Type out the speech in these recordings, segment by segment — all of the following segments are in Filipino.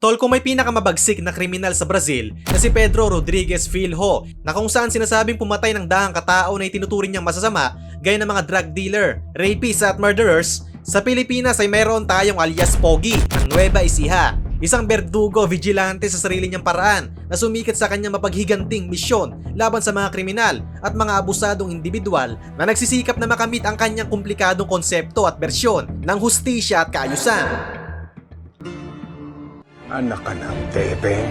Tol, kung may pinakamabagsik na kriminal sa Brazil na si Pedro Rodriguez Filho na kung saan sinasabing pumatay ng dahang katao na itinuturing niyang masasama gaya ng mga drug dealer, rapists at murderers, sa Pilipinas ay mayroon tayong alias Pogi ng Nueva Ecija. Isang berdugo vigilante sa sarili niyang paraan na sumikat sa kanyang mapaghiganting misyon laban sa mga kriminal at mga abusadong individual na nagsisikap na makamit ang kanyang komplikadong konsepto at bersyon ng hustisya at kaayusan. Anak ka ng tepeng.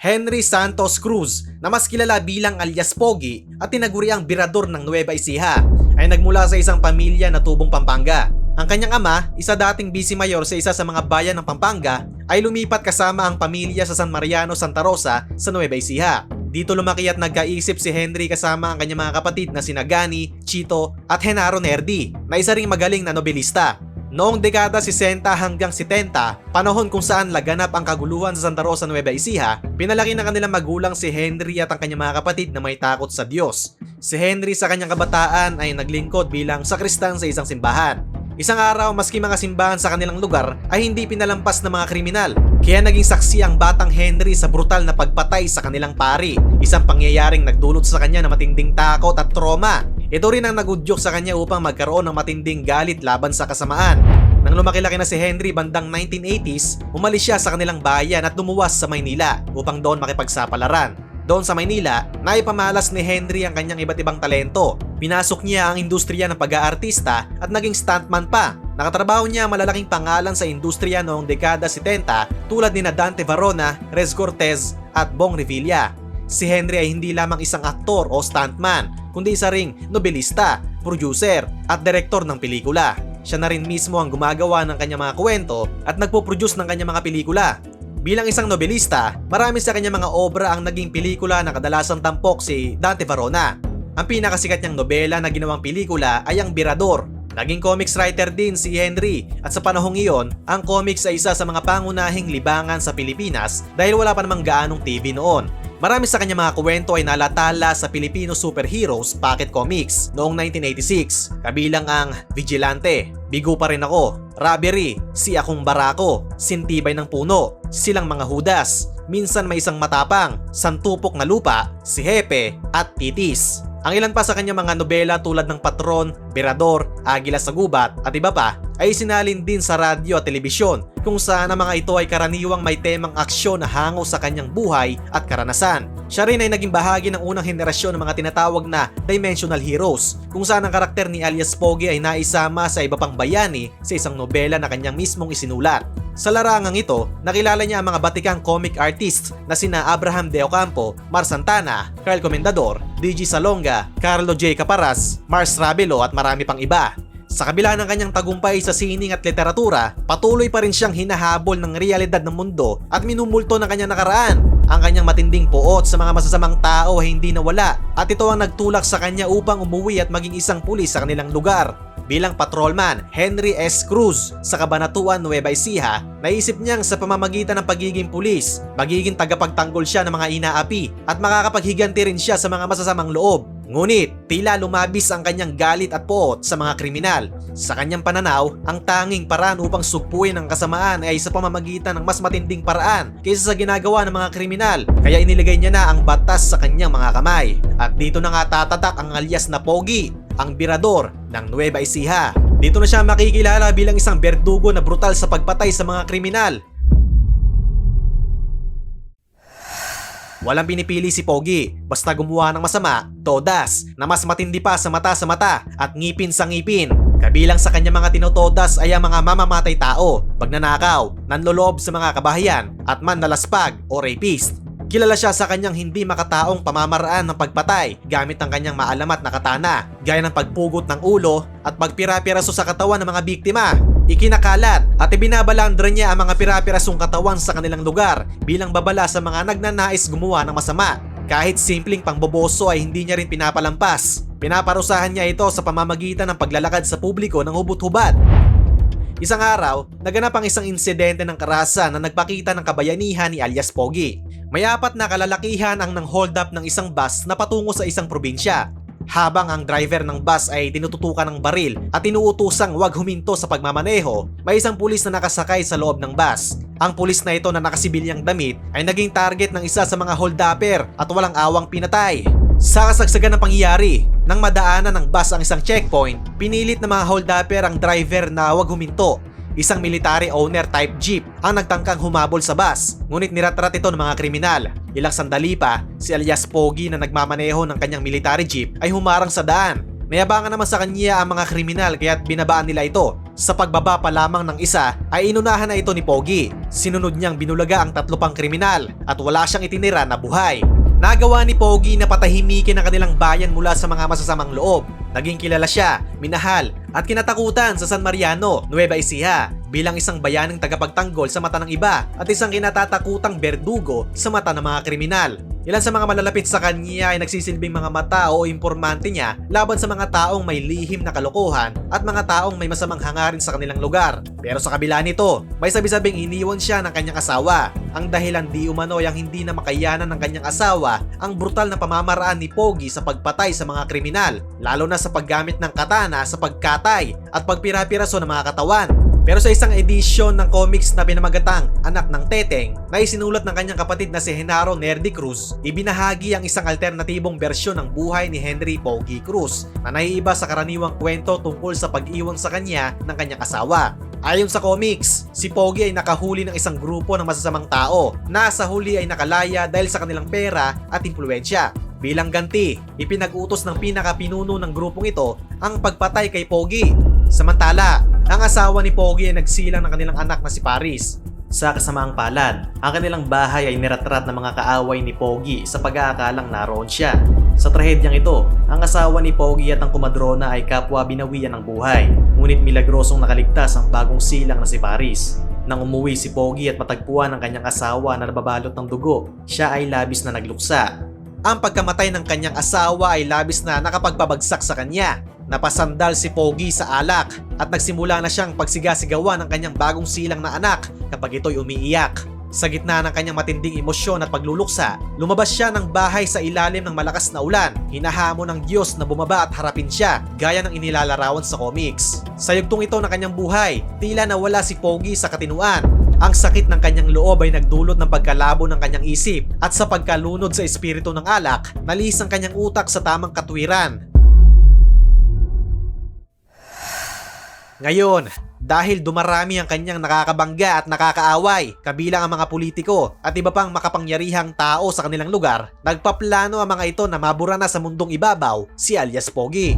Henry Santos Cruz na mas kilala bilang alias Pogi at tinaguriang birador ng Nueva Ecija ay nagmula sa isang pamilya na tubong Pampanga. Ang kanyang ama, isa dating vice mayor sa isa sa mga bayan ng Pampanga, ay lumipat kasama ang pamilya sa San Mariano, Santa Rosa sa Nueva Ecija. Dito lumaki at nagkaisip si Henry kasama ang kanyang mga kapatid na sina Gani, Chito at Henaro Nerdi na isa ring magaling na nobelista. Noong dekada 60 hanggang 70, panahon kung saan laganap ang kaguluhan sa Santa Rosa, Nueva Ecija, pinalaki ng kanilang magulang si Henry at ang kanyang mga kapatid na may takot sa Diyos. Si Henry sa kanyang kabataan ay naglingkod bilang sakristan sa isang simbahan. Isang araw, maski mga simbahan sa kanilang lugar ay hindi pinalampas ng mga kriminal. Kaya naging saksi ang batang Henry sa brutal na pagpatay sa kanilang pari. Isang pangyayaring nagdulot sa kanya ng matinding takot at trauma. Ito rin ang nagudyok sa kanya upang magkaroon ng matinding galit laban sa kasamaan. Nang lumaki-laki na si Henry bandang 1980s, umalis siya sa kanilang bayan at lumuwas sa Maynila upang doon makipagsapalaran. Doon sa Maynila, naipamalas ni Henry ang kanyang iba't ibang talento. Pinasok niya ang industriya ng pag-aartista at naging stuntman pa. Nakatrabaho niya ang malalaking pangalan sa industriya noong dekada 70 tulad ni na Dante Varona, Rez Cortez at Bong Revilla. Si Henry ay hindi lamang isang aktor o stuntman, kundi isa ring nobelista, producer at direktor ng pelikula. Siya na rin mismo ang gumagawa ng kanyang mga kwento at nagpo-produce ng kanyang mga pelikula. Bilang isang nobelista, marami sa kanyang mga obra ang naging pelikula na kadalasang tampok si Dante Varona. Ang pinakasikat niyang nobela na ginawang pelikula ay ang Birador. Naging comics writer din si Henry at sa panahong iyon, ang comics ay isa sa mga pangunahing libangan sa Pilipinas dahil wala pa namang gaanong TV noon. Marami sa kanyang mga kwento ay nalatala sa Filipino Superheroes Pocket Comics noong 1986, kabilang ang Vigilante, Bigo pa rin ako, Robbery, Si Akong Barako, Sintibay ng Puno, Silang Mga Hudas, Minsan May Isang Matapang, Santupok na Lupa, Si Hepe, at Titis. Ang ilan pa sa kanyang mga nobela tulad ng Patron, Berador, Agila sa Gubat at iba pa ay sinalin din sa radyo at telebisyon kung saan ang mga ito ay karaniwang may temang aksyon na hango sa kanyang buhay at karanasan. Siya rin ay naging bahagi ng unang henerasyon ng mga tinatawag na dimensional heroes kung saan ang karakter ni alias Pogi ay naisama sa iba pang bayani sa isang nobela na kanyang mismong isinulat. Sa larangang ito, nakilala niya ang mga batikang comic artists na sina Abraham De Ocampo, Mar Santana, Carl Comendador, DG Salonga, Carlo J. Caparas, Mars Ravelo at marami pang iba. Sa kabila ng kanyang tagumpay sa sining at literatura, patuloy pa rin siyang hinahabol ng realidad ng mundo at minumulto ng kanyang nakaraan. Ang kanyang matinding puot sa mga masasamang tao ay hindi nawala at ito ang nagtulak sa kanya upang umuwi at maging isang pulis sa kanilang lugar. Bilang patrolman, Henry S. Cruz sa Kabanatuan, Nueva Ecija, naisip niyang sa pamamagitan ng pagiging pulis, magiging tagapagtanggol siya ng mga inaapi at makakapaghiganti rin siya sa mga masasamang loob. Ngunit, tila lumabis ang kanyang galit at poot sa mga kriminal. Sa kanyang pananaw, ang tanging paraan upang sugpuin ang kasamaan ay sa pamamagitan ng mas matinding paraan kaysa sa ginagawa ng mga kriminal. Kaya iniligay niya na ang batas sa kanyang mga kamay. At dito na nga tatatak ang alias na Pogi, ang birador ng Nueva Ecija. Dito na siya makikilala bilang isang berdugo na brutal sa pagpatay sa mga kriminal. Walang pinipili si Pogi, basta gumawa ng masama, todas, na mas matindi pa sa mata sa mata at ngipin sa ngipin. Kabilang sa kanya mga tinotodas ay ang mga mamamatay tao, pagnanakaw, nanlolob sa mga kabahayan at manlalaspag o rapist. Kilala siya sa kanyang hindi makataong pamamaraan ng pagpatay gamit ang kanyang maalamat na katana, gaya ng pagpugot ng ulo at pagpira-piraso sa katawan ng mga biktima. Ikinakalat at ibinabalandra niya ang mga pira-pirasong katawan sa kanilang lugar bilang babala sa mga nagnanais gumawa ng masama. Kahit simpleng pangboboso ay hindi niya rin pinapalampas. Pinaparusahan niya ito sa pamamagitan ng paglalakad sa publiko ng hubot-hubad. Isang araw, naganap ang isang insidente ng karahasan na nagpakita ng kabayanihan ni alias Pogi. May apat na kalalakihan ang nang hold up ng isang bus na patungo sa isang probinsya. Habang ang driver ng bus ay tinututukan ng baril at inuutusang huwag huminto sa pagmamaneho, may isang pulis na nakasakay sa loob ng bus. Ang pulis na ito na nakasibilyang damit ay naging target ng isa sa mga hold-upper at walang awang pinatay. Sa kasagsagan ng pangyayari, nang madaanan ng bus ang isang checkpoint, pinilit ng mga hold-upper ang driver na huwag huminto Isang military owner type jeep ang nagtangkang humabol sa bus, ngunit niratrat ito ng mga kriminal. Ilang sandali pa, si alias Pogi na nagmamaneho ng kanyang military jeep ay humarang sa daan. Nayabangan naman sa kanya ang mga kriminal kaya't binabaan nila ito. Sa pagbaba pa lamang ng isa ay inunahan na ito ni Pogi. Sinunod niyang binulaga ang tatlo pang kriminal at wala siyang itinira na buhay. Nagawa ni Pogi na patahimikin ang kanilang bayan mula sa mga masasamang loob. Naging kilala siya, minahal, at kinatakutan sa San Mariano, Nueva Ecija bilang isang bayaning tagapagtanggol sa mata ng iba at isang kinatatakutang berdugo sa mata ng mga kriminal. Ilan sa mga malalapit sa kanya ay nagsisilbing mga mata o impormante niya laban sa mga taong may lihim na kalokohan at mga taong may masamang hangarin sa kanilang lugar. Pero sa kabila nito, may sabi-sabing iniwan siya ng kanyang asawa. Ang dahilan di umano ay ang hindi na makayanan ng kanyang asawa ang brutal na pamamaraan ni Pogi sa pagpatay sa mga kriminal, lalo na sa paggamit ng katana sa pagkatay at pagpira-piraso ng mga katawan. Pero sa isang edisyon ng comics na pinamagatang Anak ng Teteng na isinulat ng kanyang kapatid na si Genaro Nerdy Cruz, ibinahagi ang isang alternatibong bersyon ng buhay ni Henry Pogi Cruz na naiiba sa karaniwang kwento tungkol sa pag-iwan sa kanya ng kanyang asawa. Ayon sa comics, si Pogi ay nakahuli ng isang grupo ng masasamang tao na sa huli ay nakalaya dahil sa kanilang pera at impluensya. Bilang ganti, ipinag-utos ng pinakapinuno ng grupong ito ang pagpatay kay Pogi. Samantala, ang asawa ni Pogi ay nagsilang ng kanilang anak na si Paris. Sa kasamaang palad, ang kanilang bahay ay niratrat ng mga kaaway ni Pogi sa pag-aakalang naroon siya. Sa trahedyang ito, ang asawa ni Pogi at ang kumadrona ay kapwa binawian ng buhay, ngunit milagrosong nakaligtas ang bagong silang na si Paris. Nang umuwi si Pogi at matagpuan ang kanyang asawa na nababalot ng dugo, siya ay labis na nagluksa. Ang pagkamatay ng kanyang asawa ay labis na nakapagpabagsak sa kanya. Napasandal si Pogi sa alak at nagsimula na siyang pagsigasigawan ng kanyang bagong silang na anak kapag ito'y umiiyak. Sa gitna ng kanyang matinding emosyon at pagluluksa, lumabas siya ng bahay sa ilalim ng malakas na ulan. Hinahamon ng Diyos na bumaba at harapin siya, gaya ng inilalarawan sa comics. Sa yugtong ito ng kanyang buhay, tila nawala si Pogi sa katinuan. Ang sakit ng kanyang loob ay nagdulot ng pagkalabo ng kanyang isip at sa pagkalunod sa espiritu ng alak, nalis ang kanyang utak sa tamang katwiran Ngayon, dahil dumarami ang kanyang nakakabangga at nakakaaway, kabilang ang mga politiko at iba pang makapangyarihang tao sa kanilang lugar, nagpaplano ang mga ito na mabura na sa mundong ibabaw si alias Pogi.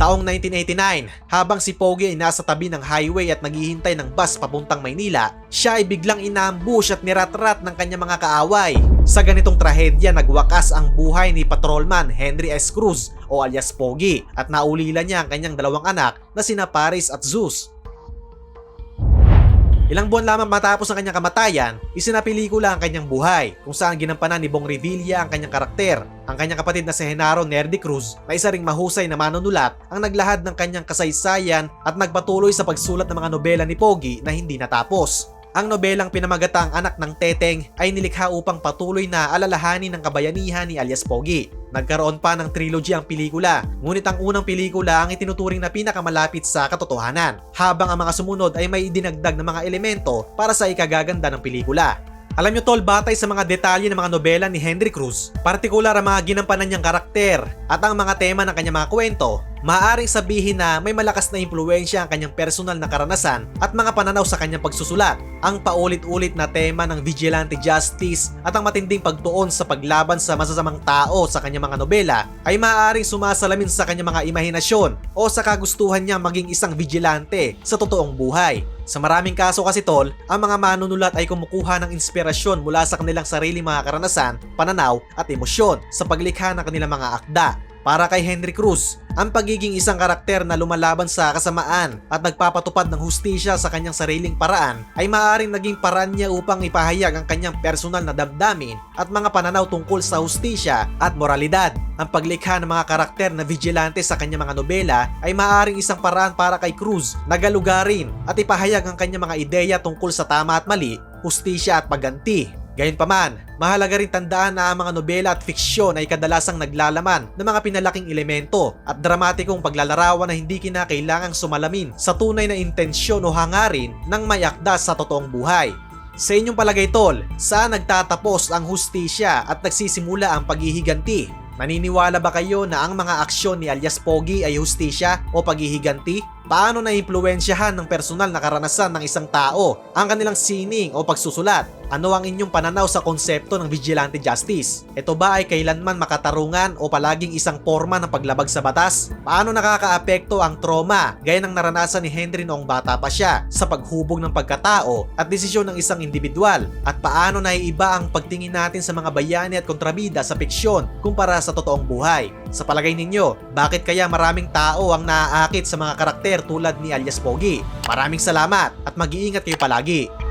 Taong 1989, habang si Pogi ay nasa tabi ng highway at naghihintay ng bus papuntang Maynila, siya ay biglang inambush at niratrat ng kanyang mga kaaway. Sa ganitong trahedya, nagwakas ang buhay ni Patrolman Henry S. Cruz o alias Pogi at naulila niya ang kanyang dalawang anak na sina Paris at Zeus. Ilang buwan lamang matapos ang kanyang kamatayan, isinapelikula ang kanyang buhay kung saan ginampanan ni Bong Revilla ang kanyang karakter. Ang kanyang kapatid na si Genaro Nerdy Cruz na isa ring mahusay na manunulat ang naglahad ng kanyang kasaysayan at nagpatuloy sa pagsulat ng mga nobela ni Pogi na hindi natapos. Ang nobelang pinamagatang Anak ng Teteng ay nilikha upang patuloy na alalahanin ng kabayanihan ni alias Pogi. Nagkaroon pa ng trilogy ang pelikula, ngunit ang unang pelikula ang itinuturing na pinakamalapit sa katotohanan, habang ang mga sumunod ay may idinagdag na mga elemento para sa ikagaganda ng pelikula. Alam nyo tol, batay sa mga detalye ng mga nobela ni Henry Cruz, partikular ang mga ginampanan niyang karakter at ang mga tema ng kanyang mga kwento, maaaring sabihin na may malakas na impluensya ang kanyang personal na karanasan at mga pananaw sa kanyang pagsusulat. Ang paulit-ulit na tema ng vigilante justice at ang matinding pagtuon sa paglaban sa masasamang tao sa kanyang mga nobela ay maaaring sumasalamin sa kanyang mga imahinasyon o sa kagustuhan niya maging isang vigilante sa totoong buhay. Sa maraming kaso kasi tol, ang mga manunulat ay kumukuha ng inspirasyon mula sa kanilang sariling mga karanasan, pananaw at emosyon sa paglikha ng kanilang mga akda. Para kay Henry Cruz, ang pagiging isang karakter na lumalaban sa kasamaan at nagpapatupad ng hustisya sa kanyang sariling paraan ay maaaring naging paraan niya upang ipahayag ang kanyang personal na damdamin at mga pananaw tungkol sa hustisya at moralidad. Ang paglikha ng mga karakter na vigilante sa kanyang mga nobela ay maaaring isang paraan para kay Cruz na galugarin at ipahayag ang kanyang mga ideya tungkol sa tama at mali, hustisya at pagganti. Gayunpaman, mahalaga rin tandaan na ang mga nobela at fiksyon ay kadalasang naglalaman ng mga pinalaking elemento at dramatikong paglalarawan na hindi kinakailangang sumalamin sa tunay na intensyon o hangarin ng may akda sa totoong buhay. Sa inyong palagay tol, saan nagtatapos ang hustisya at nagsisimula ang paghihiganti? Naniniwala ba kayo na ang mga aksyon ni alias Pogi ay hustisya o paghihiganti? Paano na impluensyahan ng personal na karanasan ng isang tao ang kanilang sining o pagsusulat? Ano ang inyong pananaw sa konsepto ng vigilante justice? Ito ba ay kailanman makatarungan o palaging isang forma ng paglabag sa batas? Paano nakakaapekto ang trauma gaya ng naranasan ni Henry noong bata pa siya sa paghubog ng pagkatao at desisyon ng isang individual? At paano naiiba ang pagtingin natin sa mga bayani at kontrabida sa fiksyon kumpara sa totoong buhay? Sa palagay ninyo, bakit kaya maraming tao ang naaakit sa mga karakter tulad ni alias Pogi? Maraming salamat at mag-iingat kayo palagi.